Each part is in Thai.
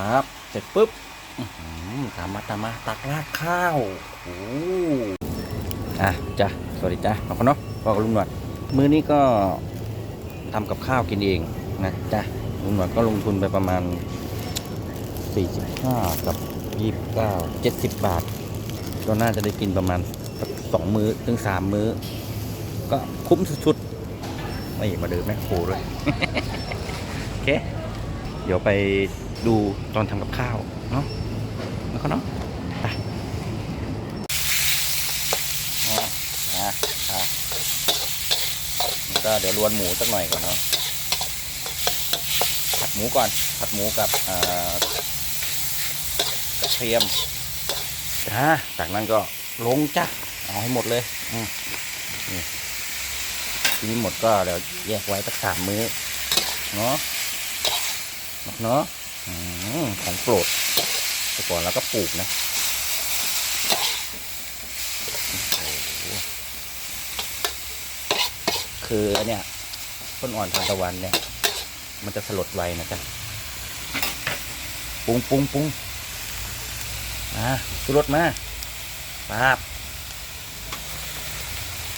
ปั๊บเสร็จปุ๊บตามมาตามมาตักราดข้าวโอ้อะจ้ะสวัสดีจ้ะขอบคุณเนาะพ่อกับลุงหนวดมื้อนี้ก็ทำกับข้าวกินเองนะจ้ะลุงหนวดก็ลงทุนไปประมาณ 45 กับ 29 70 บาท ก็น่าจะได้กินประมาณสองมื้อถึงสามมื้อ ก็คุ้มสุดๆไม่มาเดินแม่โคด้วยโอเค เดี๋ยวไป ดูตอนทำกับข้าวเนาะแล้วก็เนาะไปอะอะอะนี่ก็เดี๋ยวรวนหมูสักหน่อยก่อนเนาะผัดหมูก่อนผัดหมูกับอ่ากระเทียมอ่าจากนั้นก็ลงจ้ะเอาให้หมดเลยอืมนี่ทีนี้หมดก็เดี๋ยวแยกไว้สักสามมื้อเนาะเนาะอืม ของโปรดแต่ก่อนเราก็ปลูกนะคือเนี่ยต้นอ่อนทานตะวันเนี่ย มันจะสลดไวนะจ๊ะปรุงปรุงปรุงมาสุรสมาปาบ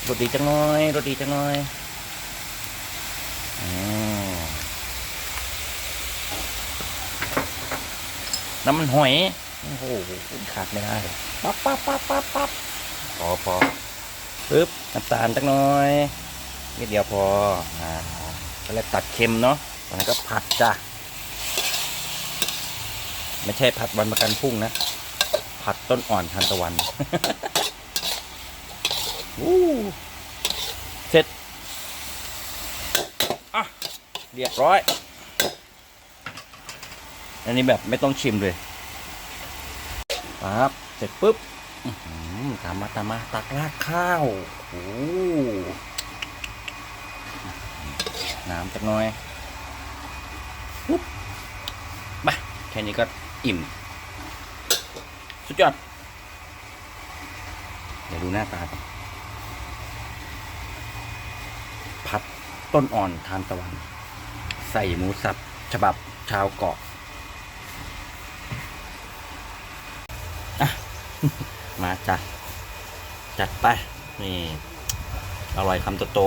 รสดีจังน้อยรสดีจังน้อย น้ำมันหอย โอ้โหขาดไม่ได้เลยปั๊บปั๊บปั๊บปั๊บปั๊บพอพอปึ๊บน้ำตาลจักหน้อยนิดเดียวพออ่าก็เลยตัดเค็มเนาะตอนนั้นก็ผัดจ้ะไม่ใช่ผัดวันประกันพรุ่งนะ ผัดต้นอ่อนทานตะวันวู้เสร็จอะเรียบร้อย อันนี้แบบไม่ต้องชิมเลยปั๊บเสร็จปุ๊บตามมาตามมาตักราดข้าวโอ้น้ำจักน่อยปุ๊บไปแค่นี้ก็อิ่ม สุดยอด เดี๋ยวดูหน้าตาผัดต้นอ่อนทานตะวัน ใส่หมูสับ ฉบับชาวเกาะ มาจ้ะ จัดไป นี่ อร่อยคำโต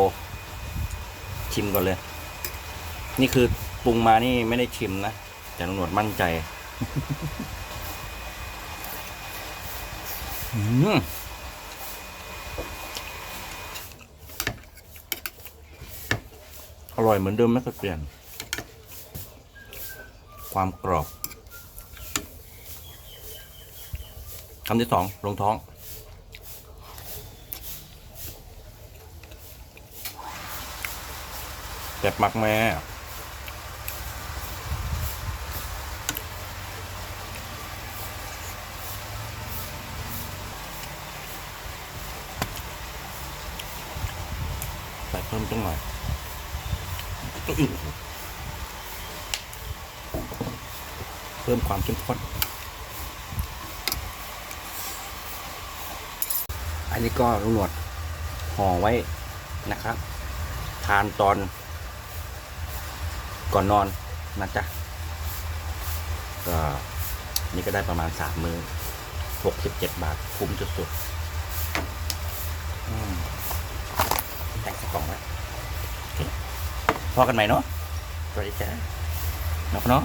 ๆชิมก่อนเลย นี่คือปรุงมานี่ไม่ได้ชิมนะ แต่ตำรวจมั่นใจอืมอร่อยเหมือนเดิมไม่เคยเปลี่ยน ความกรอบ คำที่สองลงท้องเจ็บมักแม่ใส่เพิ่มจังหน่อยเพิ่มความเข้มข้น อันนี้ก็ลุงหนวดห่อไว้นะครับ ทานตอนก่อนนอนนะจ๊ะก็นี่ก็ได้ประมาณสามมือหกสิบเจ็ดบาทคุ้มสุดๆแต่งกล่องไว้พอกันไหมเนาะสวัสดีจ้าเนาะเนาะ